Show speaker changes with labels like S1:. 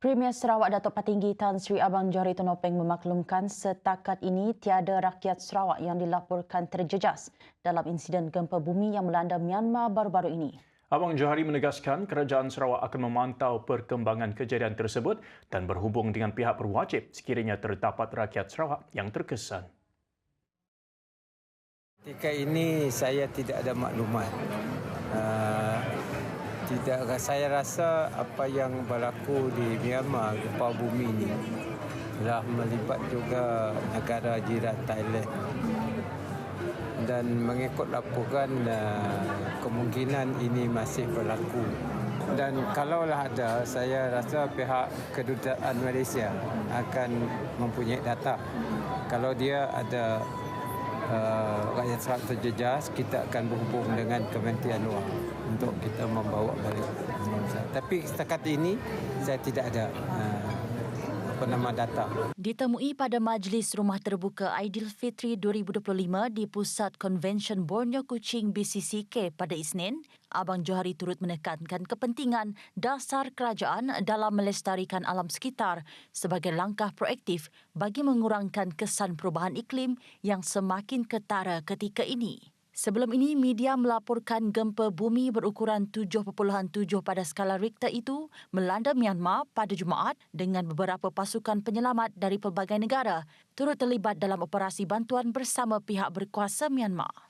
S1: Premier Sarawak Datuk Patinggi Tan Sri Abang Johari Tonopeng memaklumkan setakat ini tiada rakyat Sarawak yang dilaporkan terjejas dalam insiden gempa bumi yang melanda Myanmar baru-baru ini.
S2: Abang Johari menegaskan kerajaan Sarawak akan memantau perkembangan kejadian tersebut dan berhubung dengan pihak berwajib sekiranya terdapat rakyat Sarawak yang terkesan.
S3: Ketika ini saya tidak ada maklumat. Uh, tidak saya rasa apa yang berlaku di Myanmar gempa bumi ini telah melibat juga negara jiran Thailand. Dan mengikut laporan uh, kemungkinan ini masih berlaku. Dan kalaulah ada saya rasa pihak kedutaan Malaysia akan mempunyai data. Kalau dia ada uh, rakyat Sarawak terjejas, kita akan berhubung dengan Kementerian Luar untuk kita membawa balik. Tapi setakat ini saya tidak ada uh, apa nama data.
S1: Ditemui pada Majlis Rumah Terbuka Aidilfitri 2025 di Pusat Convention Borneo Kuching BCCK pada Isnin, Abang Johari turut menekankan kepentingan dasar kerajaan dalam melestarikan alam sekitar sebagai langkah proaktif bagi mengurangkan kesan perubahan iklim yang semakin ketara ketika ini. Sebelum ini, media melaporkan gempa bumi berukuran 7.7 pada skala Richter itu melanda Myanmar pada Jumaat dengan beberapa pasukan penyelamat dari pelbagai negara turut terlibat dalam operasi bantuan bersama pihak berkuasa Myanmar.